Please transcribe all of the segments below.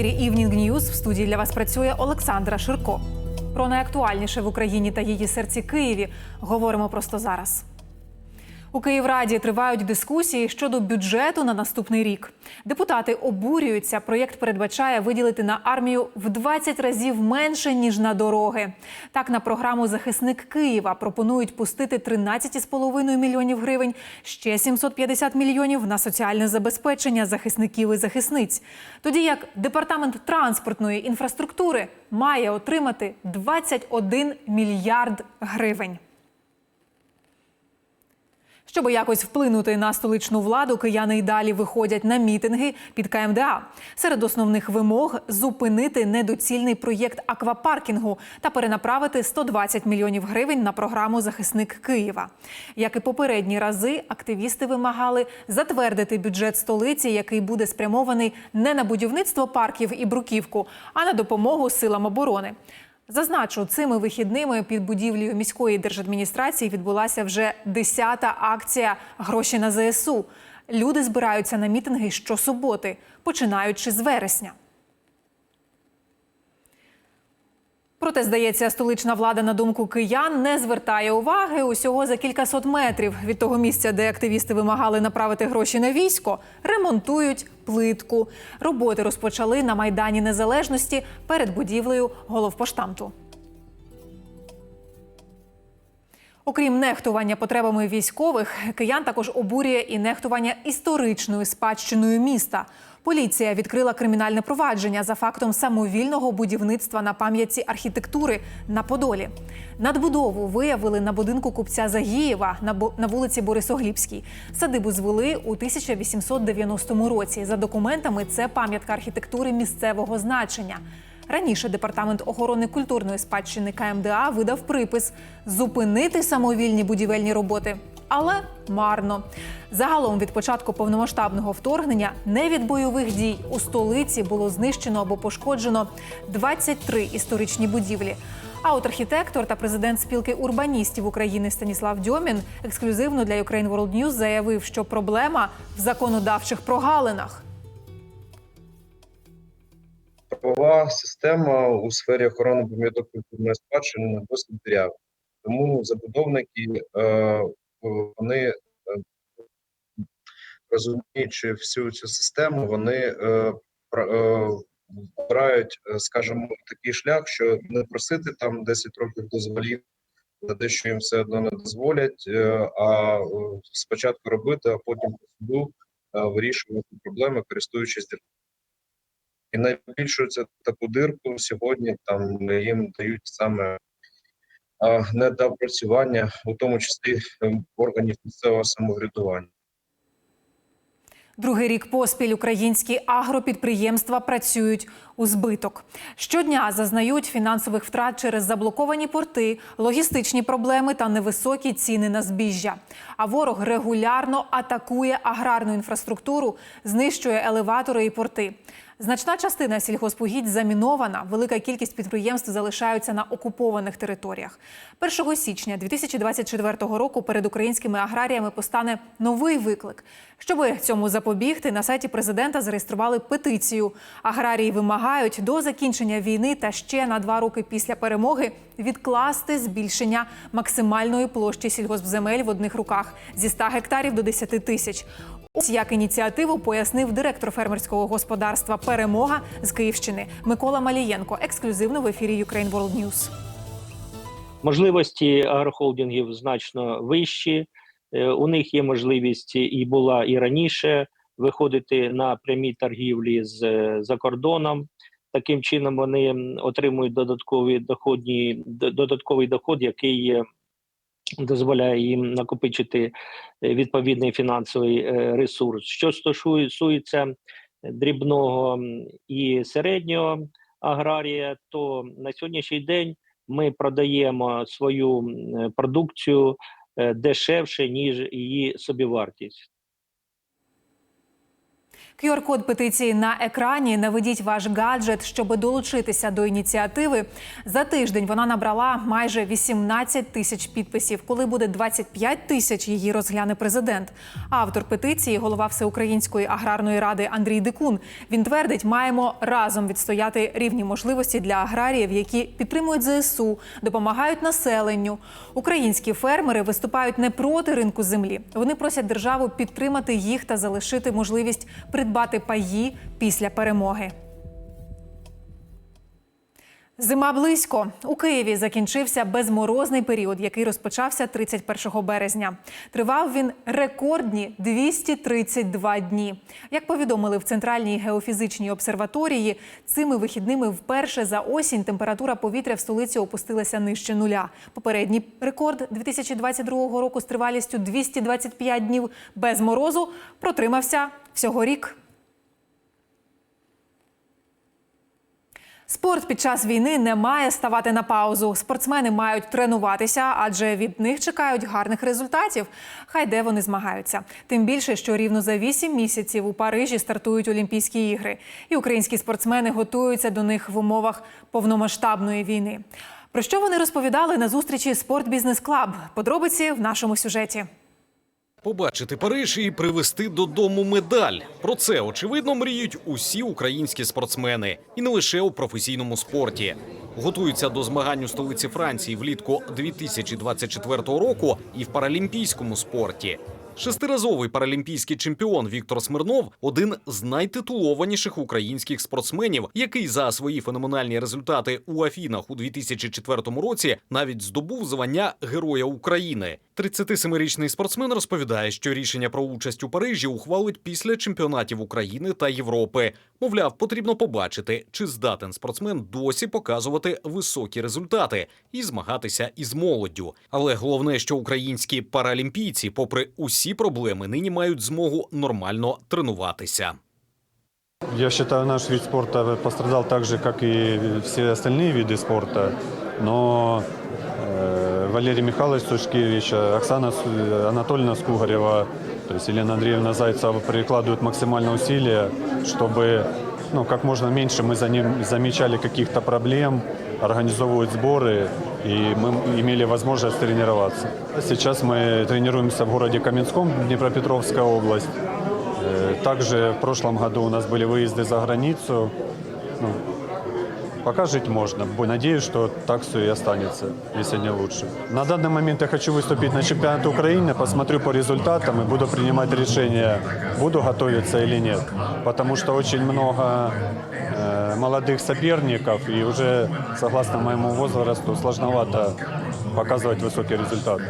Ефірі Івнінг Ньюз. в студії для вас працює Олександра Ширко. Про найактуальніше в Україні та її серці Києві говоримо просто зараз. У Київраді тривають дискусії щодо бюджету на наступний рік. Депутати обурюються. Проєкт передбачає виділити на армію в 20 разів менше ніж на дороги. Так, на програму Захисник Києва пропонують пустити 13,5 мільйонів гривень, ще 750 мільйонів на соціальне забезпечення захисників і захисниць. Тоді як департамент транспортної інфраструктури має отримати 21 мільярд гривень. Щоб якось вплинути на столичну владу, кияни й далі виходять на мітинги під КМДА. Серед основних вимог зупинити недоцільний проєкт аквапаркінгу та перенаправити 120 мільйонів гривень на програму Захисник Києва. Як і попередні рази, активісти вимагали затвердити бюджет столиці, який буде спрямований не на будівництво парків і бруківку, а на допомогу силам оборони. Зазначу, цими вихідними під будівлею міської держадміністрації відбулася вже 10-та акція Гроші на ЗСУ. Люди збираються на мітинги щосуботи, починаючи з вересня. Проте, здається, столична влада, на думку киян, не звертає уваги усього за кількасот метрів від того місця, де активісти вимагали направити гроші на військо, ремонтують плитку. Роботи розпочали на майдані Незалежності перед будівлею головпоштамту. Окрім нехтування потребами військових, киян також обурює і нехтування історичною спадщиною міста. Поліція відкрила кримінальне провадження за фактом самовільного будівництва на пам'ятці архітектури на Подолі. Надбудову виявили на будинку купця Загієва на на вулиці Борисоглібській. Садибу звели у 1890 році. За документами, це пам'ятка архітектури місцевого значення. Раніше департамент охорони культурної спадщини КМДА видав припис зупинити самовільні будівельні роботи, але марно. Загалом від початку повномасштабного вторгнення не від бойових дій у столиці було знищено або пошкоджено 23 історичні будівлі. А от архітектор та президент спілки урбаністів України Станіслав Дьомін ексклюзивно для Ukraine World News заявив, що проблема в законодавчих прогалинах. Правова система у сфері охорони пам'яток культурної спадщини досить дирява. Тому забудовники е, вони е, розуміючи всю цю систему, вони обирають, е, скажімо, такий шлях, що не просити там 10 років дозволів на те, що їм все одно не дозволять, а спочатку робити, а потім по суду вирішувати проблеми, користуючись і найбільшу це таку дирку сьогодні там їм дають саме недопрацювання, у тому числі ем, органів місцевого самоврядування. Другий рік поспіль українські агропідприємства працюють у збиток. Щодня зазнають фінансових втрат через заблоковані порти, логістичні проблеми та невисокі ціни на збіжжя. А ворог регулярно атакує аграрну інфраструктуру, знищує елеватори і порти. Значна частина сільгоспугідь замінована. Велика кількість підприємств залишаються на окупованих територіях. 1 січня 2024 року перед українськими аграріями постане новий виклик. Щоби цьому запобігти, на сайті президента зареєстрували петицію. Аграрії вимагають до закінчення війни та ще на два роки після перемоги відкласти збільшення максимальної площі сільгоспземель в одних руках зі 100 гектарів до 10 тисяч. Ось як ініціативу пояснив директор фермерського господарства Перемога з Київщини Микола Малієнко. Ексклюзивно в ефірі Ukraine World News. Можливості агрохолдингів значно вищі. Е, У них є можливість і була і раніше виходити на прямі торгівлі з е, за кордоном. Таким чином вони отримують додаткові доходні додатковий доход, який дозволяє їм накопичити е, відповідний фінансовий е, ресурс. Що стосується дрібного і середнього аграрія, то на сьогоднішній день ми продаємо свою продукцію е, дешевше ніж її собівартість. QR-код петиції на екрані. Наведіть ваш гаджет, щоб долучитися до ініціативи. За тиждень вона набрала майже 18 тисяч підписів. Коли буде 25 тисяч, її розгляне президент. Автор петиції, голова Всеукраїнської аграрної ради Андрій Дикун. Він твердить, маємо разом відстояти рівні можливості для аграріїв, які підтримують ЗСУ, допомагають населенню. Українські фермери виступають не проти ринку землі. Вони просять державу підтримати їх та залишити можливість придбати паї після перемоги. Зима близько у Києві закінчився безморозний період, який розпочався 31 березня. Тривав він рекордні 232 дні. Як повідомили в центральній геофізичній обсерваторії, цими вихідними вперше за осінь температура повітря в столиці опустилася нижче нуля. Попередній рекорд 2022 року з тривалістю 225 днів без морозу протримався всього рік. Спорт під час війни не має ставати на паузу. Спортсмени мають тренуватися, адже від них чекають гарних результатів. Хай де вони змагаються. Тим більше, що рівно за вісім місяців у Парижі стартують Олімпійські ігри, і українські спортсмени готуються до них в умовах повномасштабної війни. Про що вони розповідали на зустрічі Спорт Бізнес Клаб? Подробиці в нашому сюжеті. Побачити Париж і привезти додому медаль. Про це очевидно мріють усі українські спортсмени, і не лише у професійному спорті. Готуються до змагань у столиці Франції влітку 2024 року і в паралімпійському спорті. Шестиразовий паралімпійський чемпіон Віктор Смирнов один з найтитулованіших українських спортсменів, який за свої феноменальні результати у Афінах у 2004 році навіть здобув звання Героя України. 37-річний спортсмен розповідає, що рішення про участь у Парижі ухвалить після чемпіонатів України та Європи. Мовляв, потрібно побачити, чи здатен спортсмен досі показувати високі результати і змагатися із молоддю. Але головне, що українські паралімпійці, попри усі проблеми, нині мають змогу нормально тренуватися. Я считаю, наш вид спорта пострадал так же, как и все остальные виды спорта. Но э, Валерий Михайлович Сушкевич, Оксана Су- Анатольевна Скугарева, то есть Елена Андреевна Зайцева прикладывают максимальные усилия, чтобы ну, как можно меньше мы за ним замечали каких-то проблем, организовывают сборы, и мы имели возможность тренироваться. Сейчас мы тренируемся в городе Каменском, Днепропетровская область. Э, Также в прошлом году у нас были выезды за границу. Ну, пока жить можно. Бо- Надеюсь, что так все и останется, если не лучше. На данный момент я хочу выступить на чемпионате Украины, посмотрю по результатам и буду принимать решение, буду готовиться или нет. Потому что очень много э, молодых соперников, и уже, согласно моему возрасту, сложновато показывать высокий результат.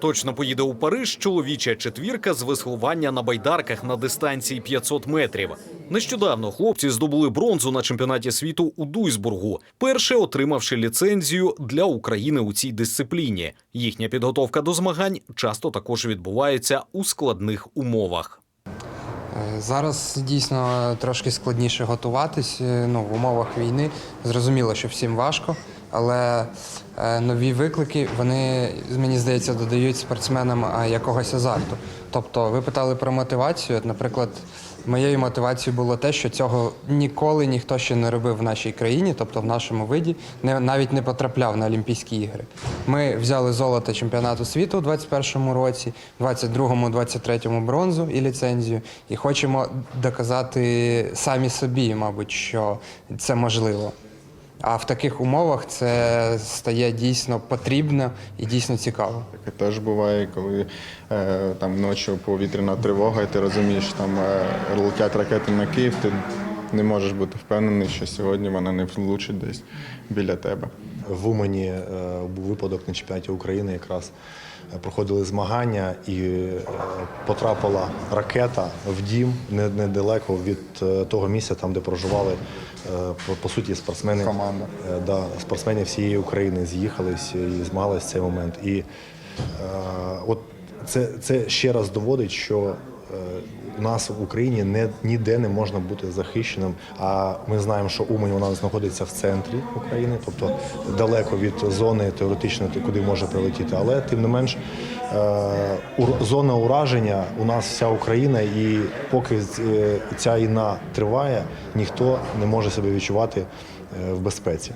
Точно поїде у Париж чоловіча четвірка з веслування на байдарках на дистанції 500 метрів. Нещодавно хлопці здобули бронзу на чемпіонаті світу у Дуйсбургу, перше отримавши ліцензію для України у цій дисципліні. Їхня підготовка до змагань часто також відбувається у складних умовах. Зараз дійсно трошки складніше готуватись е, ну, в умовах війни. Зрозуміло, що всім важко, але е, нові виклики вони, мені здається, додають спортсменам якогось азарту. Тобто, ви питали про мотивацію. Наприклад, моєю мотивацією було те, що цього ніколи ніхто ще не робив в нашій країні, тобто в нашому виді, не, навіть не потрапляв на Олімпійські ігри. Ми взяли золото чемпіонату світу у 2021 році, в 22-му, 23-му бронзу і ліцензію. І хочемо доказати самі собі, мабуть, що це можливо. А в таких умовах це стає дійсно потрібно і дійсно цікаво. Таке теж буває, коли е, там ночі повітряна тривога, і ти розумієш, там е, летять ракети на Київ, ти не можеш бути впевнений, що сьогодні вона не влучить десь біля тебе. В Умані е, був випадок на чемпіонаті України. Якраз е, проходили змагання, і е, потрапила ракета в дім не- недалеко від е, того місця, там де проживали по, по суті спортсмени. Команда. Е, Да, спортсмени всієї України з'їхались і змагалися в цей момент. І е, от це, це ще раз доводить, що е, у нас в Україні не, ніде не можна бути захищеним. А ми знаємо, що Умань вона знаходиться в центрі України, тобто далеко від зони теоретично, куди може прилетіти. Але тим не менш, е, е, зона ураження у нас вся Україна, і поки е, ця війна триває, ніхто не може себе відчувати е, в безпеці.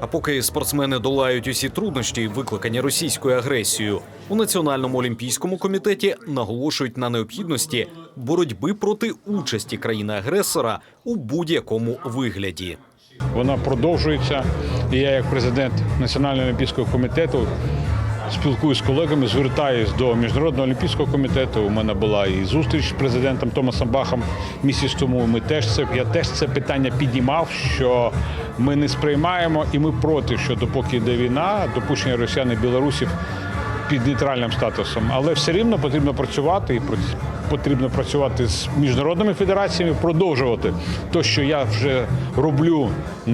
А поки спортсмени долають усі труднощі, викликані російською агресією, у Національному олімпійському комітеті наголошують на необхідності боротьби проти участі країни-агресора у будь-якому вигляді. Вона продовжується. І я, як президент Національного олімпійського комітету, спілкуюсь з колегами, звертаюсь до міжнародного олімпійського комітету. У мене була і зустріч з президентом Томасом Бахом місяць тому. Ми теж це я теж це питання піднімав, що ми не сприймаємо і ми проти, що допоки йде війна, допущення росіян і білорусів під нейтральним статусом, але все рівно потрібно працювати і потрібно працювати з міжнародними федераціями, продовжувати те, що я вже роблю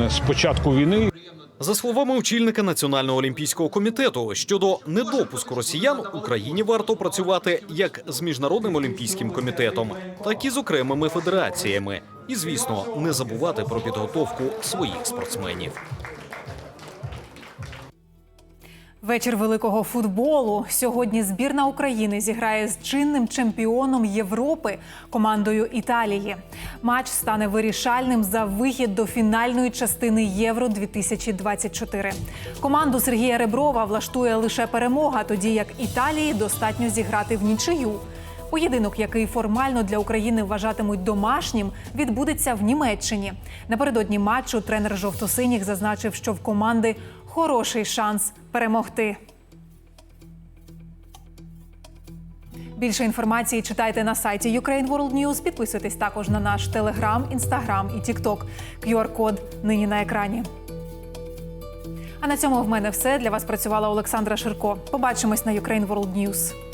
з початку війни. За словами очільника Національного олімпійського комітету, щодо недопуску росіян Україні варто працювати як з міжнародним олімпійським комітетом, так і з окремими федераціями. І звісно, не забувати про підготовку своїх спортсменів. Вечір великого футболу. Сьогодні збірна України зіграє з чинним чемпіоном Європи командою Італії. Матч стане вирішальним за вихід до фінальної частини Євро 2024 Команду Сергія Реброва влаштує лише перемога, тоді як Італії достатньо зіграти в нічию. Поєдинок, який формально для України вважатимуть домашнім, відбудеться в Німеччині. Напередодні матчу тренер жовто-синіх зазначив, що в команди хороший шанс перемогти. Більше інформації читайте на сайті Ukraine World News. Підписуйтесь також на наш телеграм, інстаграм і тікток. QR-код нині на екрані. А на цьому в мене все. Для вас працювала Олександра Ширко. Побачимось на Ukraine World News.